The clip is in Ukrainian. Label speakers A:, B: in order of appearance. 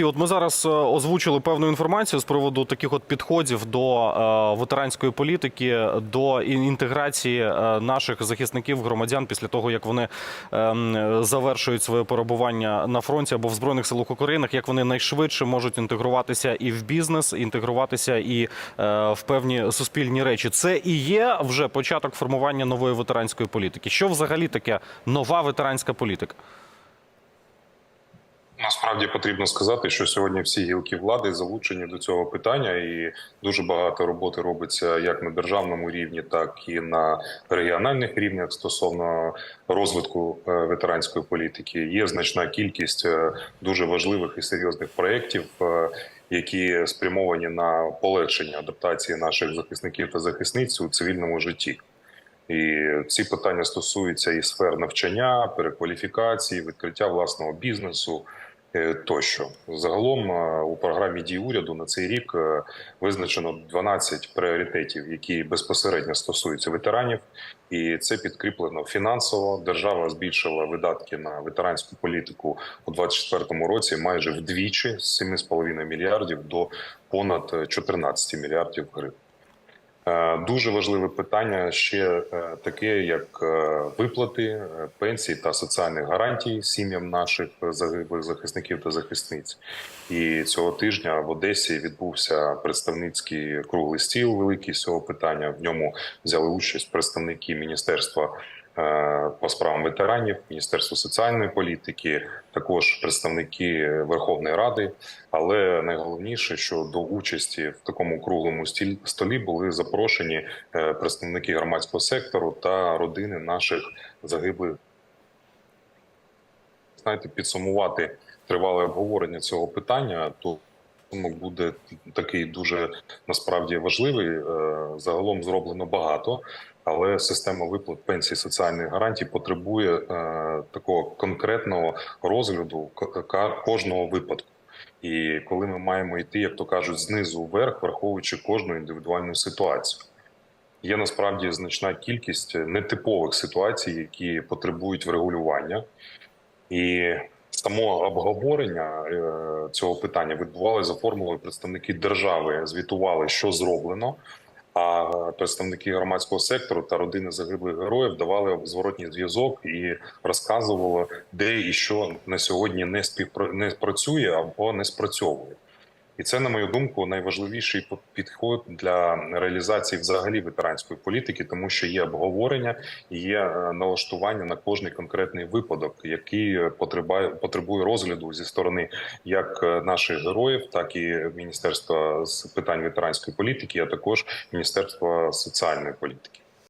A: І от ми зараз е, озвучили певну інформацію з приводу таких от підходів до е, ветеранської політики, до інтеграції е, наших захисників, громадян після того, як вони ем, завершують своє перебування на фронті або в збройних силах України, як вони найшвидше можуть інтегруватися і в бізнес, інтегруватися і в певні суспільні речі. Це і є вже початок формування нової ветеранської політики. Що взагалі таке нова ветеранська політика?
B: Насправді потрібно сказати, що сьогодні всі гілки влади залучені до цього питання, і дуже багато роботи робиться як на державному рівні, так і на регіональних рівнях стосовно розвитку е, ветеранської політики. Є значна кількість е, дуже важливих і серйозних проєктів, е, які спрямовані на полегшення адаптації наших захисників та захисниць у цивільному житті. І ці питання стосуються і сфер навчання, перекваліфікації, відкриття власного бізнесу тощо. Загалом е, у програмі дій уряду на цей рік е, визначено 12 пріоритетів, які безпосередньо стосуються ветеранів, і це підкріплено фінансово. Держава збільшила видатки на ветеранську політику у 2024 році майже вдвічі з 7,5 мільярдів до понад 14 мільярдів гривень. Е, Дуже важливе питання ще е, таке, як е, виплати пенсій та соціальних гарантій сім'ям наших загиблих захисників та захисниць. І цього тижня в Одесі відбувся представницький круглий стіл великий з цього питання. В ньому взяли участь представники міністерства по справам ветеранів, міністерства соціальної політики, також представники Верховної Ради. Але найголовніше, що до участі в такому круглому столі були запрошені е, представники громадського сектору та родини наших загиблих. Знаєте, підсумувати тривале обговорення цього питання, то буде такий дуже насправді важливий. Е, Загалом зроблено багато, але система виплат пенсій соціальних гарантій потребує е, такого конкретного розгляду кожного випадку. І коли ми маємо йти, як то кажуть, знизу вверх, враховуючи кожну індивідуальну ситуацію. Є насправді значна кількість нетипових ситуацій, які потребують врегулювання, і само обговорення е, цього питання відбувалося за формулою представники держави, звітували, що зроблено. А представники громадського сектору та родини загиблих героїв давали зворотній зв'язок і розказували, де і що на сьогодні не співпра... не або не спрацьовує. І це, на мою думку, найважливіший підход для реалізації взагалі ветеранської політики, тому що є обговорення і є е, налаштування на кожний конкретний випадок, який потребує потребує розгляду зі сторони як е, наших героїв, так і Міністерства з питань ветеранської політики, а також Міністерства соціальної політики.